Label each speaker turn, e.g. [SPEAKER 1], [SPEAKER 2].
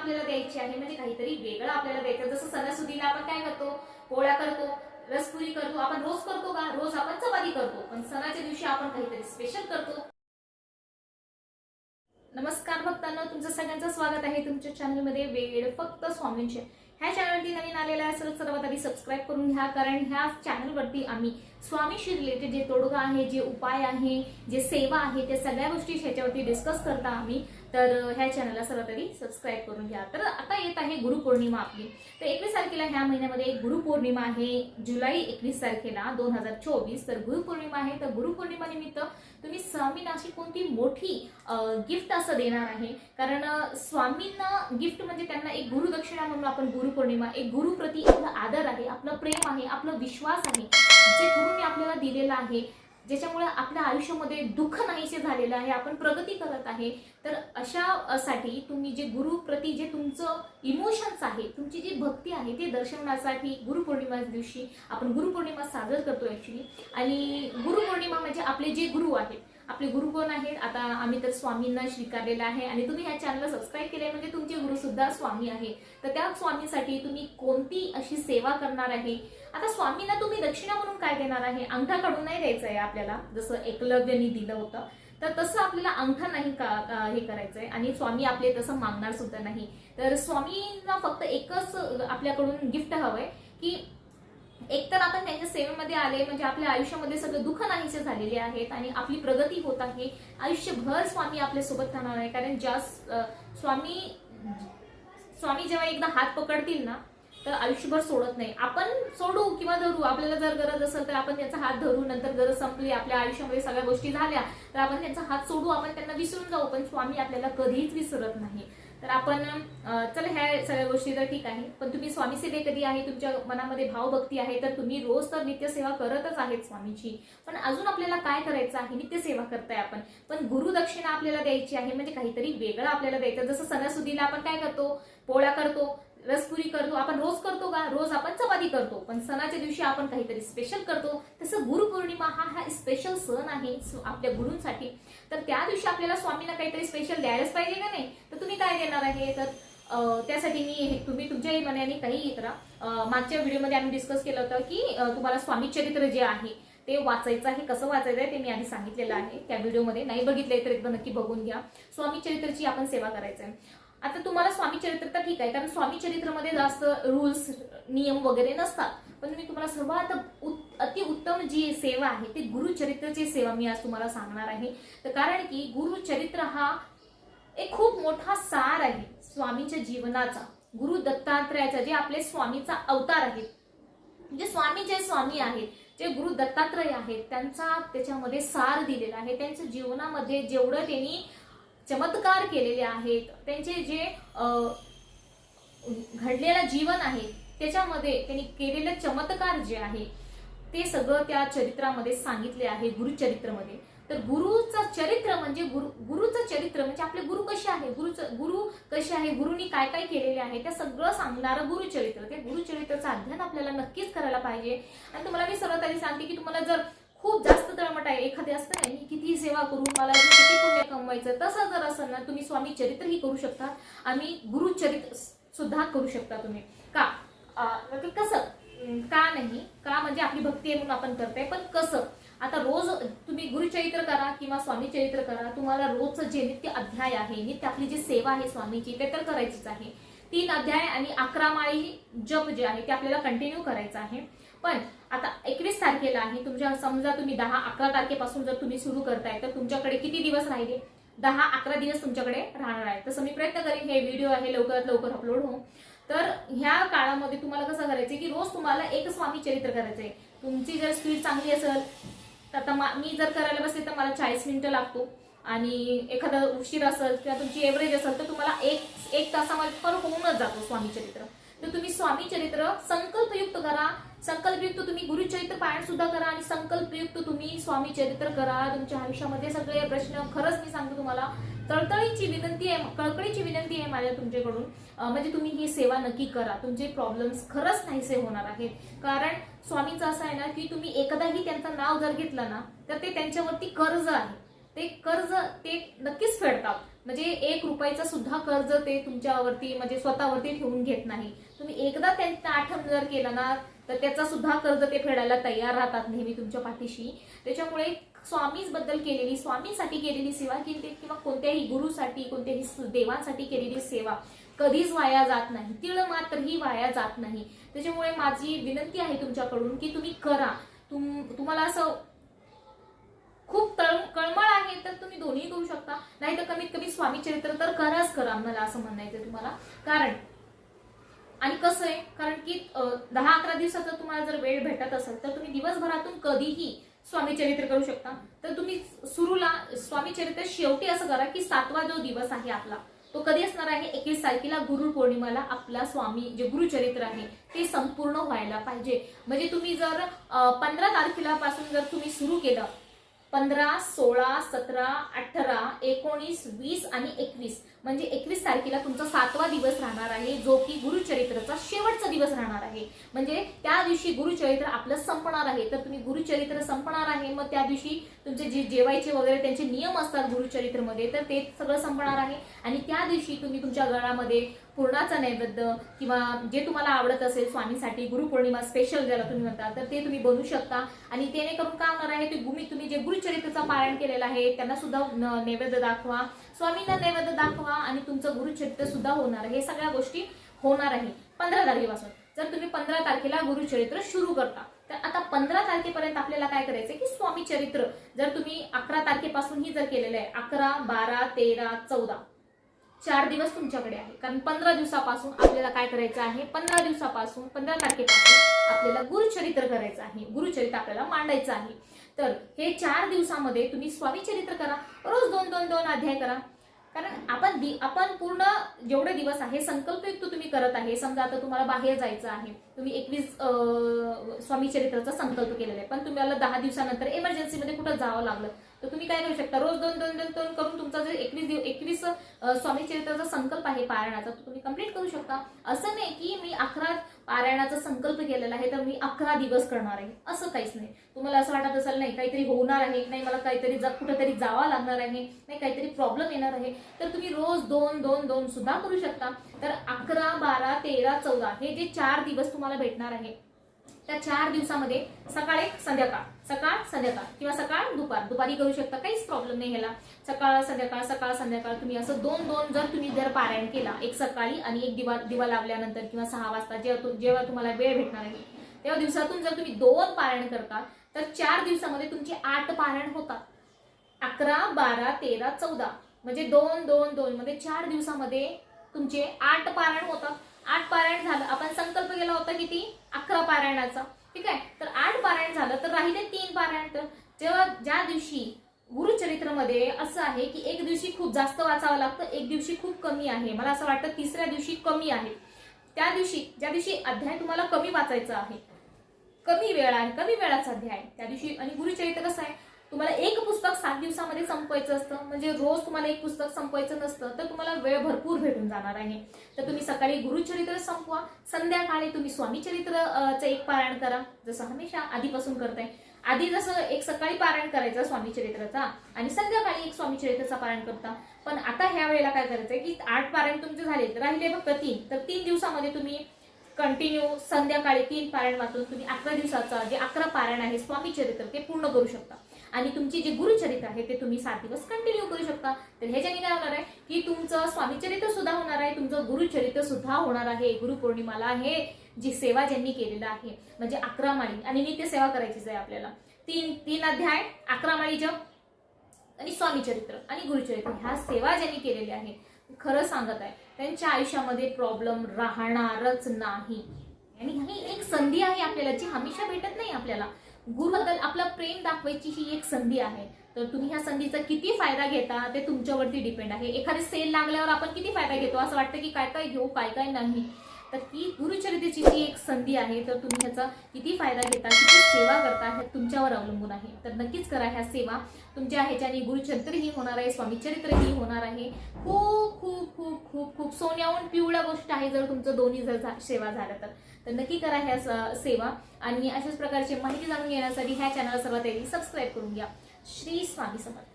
[SPEAKER 1] आपल्याला द्यायची आहे म्हणजे काहीतरी वेगळं आपल्याला द्यायचं जसं सणासुदीला आपण काय करतो? पोळ्या करतो रसपुरी करतो आपण रोज करतो का? रोज आपण चपाती करतो. पण सणाच्या दिवशी आपण काहीतरी स्पेशल करतो. नमस्कार भक्तांना तुमचं सगळ्यांचं स्वागत आहे तुमच्या चॅनलमध्ये वेळ फक्त स्वामींचे. ह्या चॅनलवरती नवीन आलेला असेल सर्वात आधी सबस्क्राईब करून घ्या कारण ह्या चॅनलवरती आम्ही स्वामीशी रिलेटेड जे तोडगा आहे जे उपाय आहे जे सेवा आहे त्या सगळ्या गोष्टी ह्याच्यावरती डिस्कस करता आम्ही. तर ह्या चॅनलला सर्वात तरी सबस्क्राईब करून घ्या. तर आता येत आहे गुरुपौर्णिमा आपली. तर एकवीस तारखेला ह्या महिन्यामध्ये गुरुपौर्णिमा आहे. जुलै एकवीस तारखेला दोन हजार चोवीस. तर गुरुपौर्णिमा आहे. तर गुरुपौर्णिमानिमित्त तुम्ही स्वामींना अशी कोणती मोठी गिफ्ट असं देणार आहे. कारण स्वामींना गिफ्ट म्हणजे त्यांना एक गुरुदक्षिणा म्हणून आपण गुरुपौर्णिमा एक गुरुप्रती आपला आदर आहे आपलं प्रेम आहे आपला विश्वास आहे. जे गुरुने आपल्याला दिलेलं आहे ज्याच्यामुळे आपल्या आयुष्यामध्ये दुःख नाहीसे झालेलं आहे आपण प्रगती करत आहे तर अशासाठी तुम्ही जे गुरुप्रती जे तुमचं इमोशन्स आहे तुमची जी भक्ती आहे ते दर्शवण्यासाठी गुरुपौर्णिमा दिवशी आपण गुरुपौर्णिमा साजर करतो ॲक्च्युली आणि गुरुपौर्णिमा म्हणजे आपले जे गुरु आहेत आपले गुरु कोण आहेत? आता आम्ही तर स्वामींना स्वीकारलेलं आहे आणि तुम्ही ह्या चॅनलला सबस्क्राईब केले म्हणजे तुमचे गुरु सुद्धा स्वामी आहे तर त्या स्वामीसाठी तुम्ही कोणती अशी सेवा करणार आहे? आता स्वामींना तुम्ही दक्षिणा म्हणून काय देणार आहे? अंगठा काढून नाही द्यायचं आहे आपल्याला. जसं एकलव्यनी दिलं होतं. तर तसं आपल्याला अंगठा नाही का का- हे करायचंय. आणि स्वामी आपले तसं मागणार सुद्धा नाही. तर स्वामींना फक्त एकच आपल्याकडून गिफ्ट हवंय की एकतर आपण त्यांच्या सेवेमध्ये आले म्हणजे आपल्या आयुष्यामध्ये सगळं दुःख नाहीसे झालेले आहेत आणि आपली प्रगती होत आहे. आयुष्यभर स्वामी आपल्यासोबत राहणार आहे. कारण ज्या स्वामी स्वामी जेव्हा एकदा हात पकडतील ना तर आयुष्यभर सोडत नाही. आपण सोडू किंवा धरू आपल्याला जर गरज असेल तर आपण त्यांचा हात धरू. नंतर गरज संपली आपल्या आयुष्यामध्ये सगळ्या गोष्टी झाल्या तर आपण त्यांचा हात सोडू आपण त्यांना विसरून जाऊ. पण स्वामी आपल्याला कधीच विसरत नाही. तर आपण चल ह्या सगळ्या गोष्टी तर ठीक आहे पण तुम्ही स्वामी सेवे कधी आहे? तुमच्या मनामध्ये भावभक्ती आहे तर तुम्ही रोज तर नित्यसेवा करतच आहेत स्वामीची पण अजून आपल्याला काय करायचं आहे? नित्यसेवा करताय आपण. पण गुरुदक्षिणा आपल्याला द्यायची आहे म्हणजे काहीतरी वेगळं आपल्याला द्यायचं. जसं सणासुदीला आपण काय करतो? पोळ्या करतो रसपुरी करतो आपण रोज करतो का? रोज आपण चपाती करतो. पण सणाच्या दिवशी आपण काहीतरी स्पेशल करतो. तसं गुरुपौर्णिमा हा हा स्पेशल सण आहे आपल्या गुरूंसाठी. तर त्या दिवशी आपल्याला स्वामींना काहीतरी स्पेशल द्यायलाच पाहिजे का नाही? काय देणार आहे तर त्यासाठी मी हे- तुम्ही तुमच्याही मनाने काही करा मागच्या व्हिडिओमध्ये आम्ही डिस्कस केलं होतं की तुम्हाला स्वामी चरित्र जे आहे ते वाचायचं आहे कसं वाचायचं आहे ते मी आधी सांगितलेलं आहे. त्या व्हिडिओमध्ये नाही बघितलंय तर एकदा नक्की बघून घ्या. स्वामी चरित्रची आपण सेवा करायचं आहे. आता तुम्हाला स्वामी चरित्र तर ठीक आहे कारण स्वामी चरित्रमध्ये जास्त रूल्स नियम वगैरे नसतात. पण मी तुम्हाला सर्वात उत- अतिउत्तम जी सेवा आहे ती गुरुचरित्रची सेवा मी आज तुम्हाला सांगणार आहे. तर कारण की गुरुचरित्र हा एक खूप मोठा सार आहे स्वामीच्या जीवनाचा गुरु दत्तात्रयाचा जे आपले स्वामीचा अवतार आहेत. जे स्वामी जे स्वामी आहेत जे गुरु दत्तात्रय आहेत त्यांचा त्याच्यामध्ये सार दिलेला आहे. त्यांच्या जीवनामध्ये जेवढं त्यांनी चमत्कार केलेले आहेत त्यांचे जे घडलेलं जीवन आहे त्याच्यामध्ये त्यांनी केलेलं चमत्कार जे आहे ते सगळं त्या चरित्रामध्ये सांगितले आहे गुरुचरित्रमध्ये. तर गुरुचं चरित्र म्हणजे गुरु गुरुचं चरित्र म्हणजे आपले गुरु कसे आहे? गुरुचं गुरु कसे आहे? गुरुनी काय काय केलेले आहे? ते सगळं सांगणारं गुरुचरित्र. ते गुरुचरित्राचं अध्ययन आपल्याला नक्कीच करायला पाहिजे. आणि तुम्हाला मी सर्वात आधी सांगते की तुम्हाला जर खूप जास्त तळमट आहे एखादी असतं नाही मी किती सेवा करू मला किती पुण्य कमवायचं? तसं जर असं ना तुम्ही स्वामी चरित्रही करू शकता. आणि गुरुचरित्र सुद्धा करू शकता तुम्ही. का? म्हणजे कसं? का नाही? का म्हणजे आपली भक्ती आहे म्हणून आपण करताय पण कसं? आता रोज तुम्ही गुरुचरित्र करा किंवा स्वामी चरित्र करा तुम्हाला रोजचं जे नित्य अध्याय आहे नित्य आपली जी सेवा आहे स्वामीची ते तर करायचीच आहे. तीन अध्याय आणि अकरा माळी जप जे आहे ते आपल्याला कंटिन्यू करायचं आहे. पण आता एकवीस तारखेला आहे तुमच्या समजा तुम्ही दहा अकरा तारखेपासून जर तुम्ही सुरू करताय तर तुमच्याकडे किती दिवस राहिले? दहा अकरा दिवस तुमच्याकडे राहणार आहे. तसं मी प्रयत्न करेन हे व्हिडिओ आहे लवकरात लवकर अपलोड हो तर ह्या काळामध्ये तुम्हाला कसं करायचं की रोज तुम्हाला एक स्वामी चरित्र करायचंय. तुमची जर स्पीड चांगली असेल तर आता मा- मी जर करायला बसले तर मला चाळीस मिनिटं लागतो. आणि एखादा उशीर असेल किंवा तुमची एव्हरेज असेल तर तुम्हाला एक एक तासामध्ये पर होऊनच जातो स्वामी चरित्र. तर तुम्ही स्वामी चरित्र संकल्पयुक्त करा. संकल्पयुक्त तुम्ही गुरुचरित्र पारायण सुद्धा करा आणि संकल्पयुक्त तुम्ही स्वामी चरित्र करा. तुमच्या आयुष्यामध्ये सगळे प्रश्न खरंच मी सांगतो तुम्हाला. तळतळीची विनंती आहे कळकळीची विनंती आहे माझ्या तुमच्याकडून. म्हणजे तुम्ही ही सेवा नक्की करा. तुमचे प्रॉब्लेम्स खरंच नाहीसे होणार आहेत. कारण स्वामीचं असं आहे ना की तुम्ही एकदाही त्यांचं नाव जर घेतलं ना तर ते त्यांच्यावरती कर्ज आहे. ते कर्ज ते नक्कीच फेडतात. म्हणजे एक रुपयाचा सुद्धा कर्ज ते तुमच्यावरती म्हणजे स्वतःवरती ठेवून घेत नाही. तुम्ही एकदा त्यांचा आठवण जर केलं ना तर त्याचा सुद्धा कर्ज ते फेडायला तयार राहतात नेहमी तुमच्या पाठीशी. त्याच्यामुळे स्वामीच बद्दल केलेली स्वामींसाठी केलेली सेवा की ते किंवा कोणत्याही गुरुसाठी कोणत्याही देवांसाठी केलेली सेवा कधीच वाया जात नाही. तिळ मात्रही वाया जात नाही. त्याच्यामुळे माझी विनंती आहे तुमच्याकडून की तुम्ही करा. तुम तुम्हाला असं खूप तळ कळमळ आहे तर तुम्ही दोन्ही करू शकता. नाही तर कमीत कमी स्वामी चरित्र तर कराच करा मला असं म्हणायचं तुम्हाला. कारण आणि कसं आहे कारण की दहा अकरा दिवसाचा तुम्हाला जर वेळ भेटत असेल तर तुम्ही दिवसभरातून कधीही स्वामी चरित्र करू शकता. तर तुम्ही सुरूला स्वामी चरित्र शेवटी असं करा की सातवा जो दिवस आहे आपला तो कधी असणार आहे? एकवीस तारखेला गुरु पौर्णिमाला आपला स्वामी जे गुरुचरित्र आहे ते संपूर्ण व्हायला पाहिजे. म्हणजे तुम्ही जर पंधरा तारखेला पासून जर तुम्ही सुरू केलं पंधरा सोळा सतरा अठरा एकोणीस वीस आणि एकवीस. म्हणजे एकवीस तारखेला तुमचा सातवा दिवस राहणार आहे जो की गुरुचरित्रचा शेवटचा दिवस राहणार आहे. म्हणजे त्या दिवशी गुरुचरित्र आपलं संपणार आहे. तर तुम्ही गुरुचरित्र संपणार आहे मग त्या दिवशी तुमचे जे जेवायचे वगैरे त्यांचे नियम असतात गुरुचरित्रमध्ये तर ते सगळं संपणार आहे. आणि त्या दिवशी तुम्ही तुमच्या घरामध्ये पूर्णाचा नैवेद्य किंवा जे तुम्हाला आवडत असेल स्वामीसाठी गुरुपौर्णिमा स्पेशल ज्याला तुम्ही म्हणता तर ते तुम्ही बनवू शकता. आणि त्याने करून काय होणार आहे ते गुमी तुम्ही जे गुरुचरित्रचा पारायण केलेलं आहे त्यांना सुद्धा न- नैवेद्य दाखवा. स्वामींना नैवेद्य दाखवा आणि तुमचं गुरुचरित्र सुद्धा होणार. आहे हे सगळ्या गोष्टी होणार आहे. पंधरा तारखेपासून. जर तुम्ही पंधरा तारखेला गुरुचरित्र सुरू करता तर आता पंधरा तारखेपर्यंत आपल्याला काय करायचं की स्वामी चरित्र जर तुम्ही अकरा तारखेपासून ही जर केलेलं आहे अकरा बारा तेरा चौदा चार दिवस तुमच्याकडे आहे. कारण पंधरा दिवसापासून आपल्याला काय करायचं आहे? पंधरा दिवसापासून पंधरा तारखेपासून आपल्याला गुरुचरित्र करायचं आहे. गुरुचरित्र आपल्याला मांडायचं आहे. तर हे चार दिवसामध्ये तुम्ही स्वामी चरित्र करा. रोज दोन दोन दोन अध्याय करा. कारण आपण दि आपण पूर्ण जेवढे दिवस आहे संकल्पयुक्त तुम्ही करत आहे. समजा आता तुम्हाला बाहेर जायचं आहे. तुम्ही एकवीस स्वामी चरित्राचा संकल्प केलेला आहे. पण तुम्हाला दहा दिवसानंतर इमर्जन्सीमध्ये कुठं जावं लागलं? तर तुम्ही काय करू शकता? रोज दोन दोन दोन दोन करून तुमचा जो एकवीस दिव एकवीस स्वामी चरित्राचा संकल्प आहे पारायणाचा तो तुम्ही कंप्लीट करू शकता. असं नाही की मी अकरा पारायणाचा संकल्प केलेला आहे तर मी अकरा दिवस करणार आहे. असं काहीच नाही. तुम्हाला असं वाटत असेल नाही काहीतरी होणार आहे नाही मला काहीतरी जा- कुठेतरी जावं लागणार आहे नाही काहीतरी प्रॉब्लेम येणार आहे. तर तुम्ही रोज दोन दोन दोन सुद्धा करू शकता. तर अकरा बारा तेरा चौदा हे जे चार दिवस तुम्हाला भेटणार आहे त्या चार दिवसामध्ये सकाळ एक संध्याकाळ. सकाळ संध्याकाळ. किंवा सकाळ दुपार. दुपारी करू शकता काहीच प्रॉब्लेम नाही ह्याला. सकाळ संध्याकाळ सकाळ संध्याकाळ. तुम्ही असं दोन दोन जर तुम्ही जर पारायण केला एक सकाळी आणि एक दिवा दिवा लावल्यानंतर किंवा सहा वाजता जेव्हा जेव्हा तुम्हाला वेळ भेटणार आहे तेव्हा दिवसातून जर तुम्ही दोन पारायण करता तर चार दिवसामध्ये तुमचे आठ पारायण होतात. अकरा बारा तेरा चौदा. म्हणजे दोन दोन दोन. म्हणजे चार दिवसामध्ये तुमचे आठ पारायण होतात. आठ पारायण झालं. आपण संकल्प केला होता किती? अकरा पारायणाचा. ठीक आहे? तर आठ पारायण झालं तर राहिले तीन पारायण. तर जेव्हा ज्या दिवशी गुरुचरित्रमध्ये असं आहे की एक दिवशी खूप जास्त वाचावं लागतं एक दिवशी खूप कमी आहे. मला असं वाटतं तिसऱ्या दिवशी कमी आहे. त्या दिवशी ज्या दिवशी अध्याय तुम्हाला कमी वाचायचा आहे कमी वेळ आहे कमी वेळाचा अध्याय. आहे. त्या दिवशी आणि गुरुचरित्र कसं आहे? तुम्हाला एक पुस्तक सात दिवसामध्ये संपवायचं असतं. म्हणजे रोज तुम्हाला एक पुस्तक संपवायचं नसतं तर तुम्हाला वेळ भरपूर भेटून जाणार आहे. तर तुम्ही सकाळी गुरुचरित्र संपवा संध्याकाळी तुम्ही स्वामी चरित्रचं एक पारायण करा जसं हमेशा आधीपासून करताय. आधी जसं एक सकाळी पारायण करायचं स्वामीचरित्राचा आणि संध्याकाळी एक स्वामीचरित्राचा पारायण करता. पण आता ह्या वेळेला काय करायचंय की आठ पारायण तुमचे झाले राहिले फक्त तीन. तर तीन दिवसामध्ये तुम्ही कंटिन्यू संध्याकाळी तीन पारायण वाचून तुम्ही अकरा दिवसाचा जे अकरा पारायण आहे स्वामी चरित्र ते पूर्ण करू शकता. आणि तुमची जे गुरुचरित्र आहे ते तुम्ही सात दिवस कंटिन्यू करू शकता. तर ह्याच्याने काय होणार आहे की तुमचं स्वामीचरित्र सुद्धा होणार आहे तुमचं गुरुचरित्र सुद्धा होणार आहे गुरुपौर्णिमाला हे जी सेवा ज्यांनी केलेलं आहे म्हणजे अकरा माळी. आणि नित्य सेवा करायचीच आहे आपल्याला. तीन तीन अध्याय अकरा माळी जप आणि स्वामीचरित्र आणि गुरुचरित्र. ह्या सेवा ज्यांनी केलेल्या आहे खरं सांगत आहे त्यांच्या आयुष्यामध्ये प्रॉब्लेम राहणारच नाही. आणि ही एक संधी आहे आपल्याला जी हमेशा भेटत नाही आपल्याला. गुरुबद्दल आपलं प्रेम दाखवायची ही एक संधी आहे. तर तुम्ही ह्या संधीचा किती फायदा घेता ते तुमच्यावरती डिपेंड आहे. एखादी सेल लागल्यावर आपण किती फायदा घेतो? असं वाटतं की काय काय घेऊ काय काय नाही. तर ही गुरुचरितेची जी एक संधी आहे तर तुम्ही ह्याचा किती फायदा घेता किती सेवा करता हे तुमच्यावर अवलंबून आहे. तर नक्कीच करा ह्या सेवा. तुमच्या ह्याच्याने गुरुचरित्रही होणार आहे स्वामीचरित्रही होणार आहे. खूप खूप खूप खूप खूप सोन्याहून पिवळ्या गोष्ट आहे जर तुमचं दोन्ही जर झा- सेवा झाल्या तर. तर नक्की करा ह्या स- सेवा. आणि अशाच प्रकारची माहिती जाणून घेण्यासाठी ह्या चॅनल सर्वात आधी सबस्क्राईब करून घ्या. श्री स्वामी समर्थ.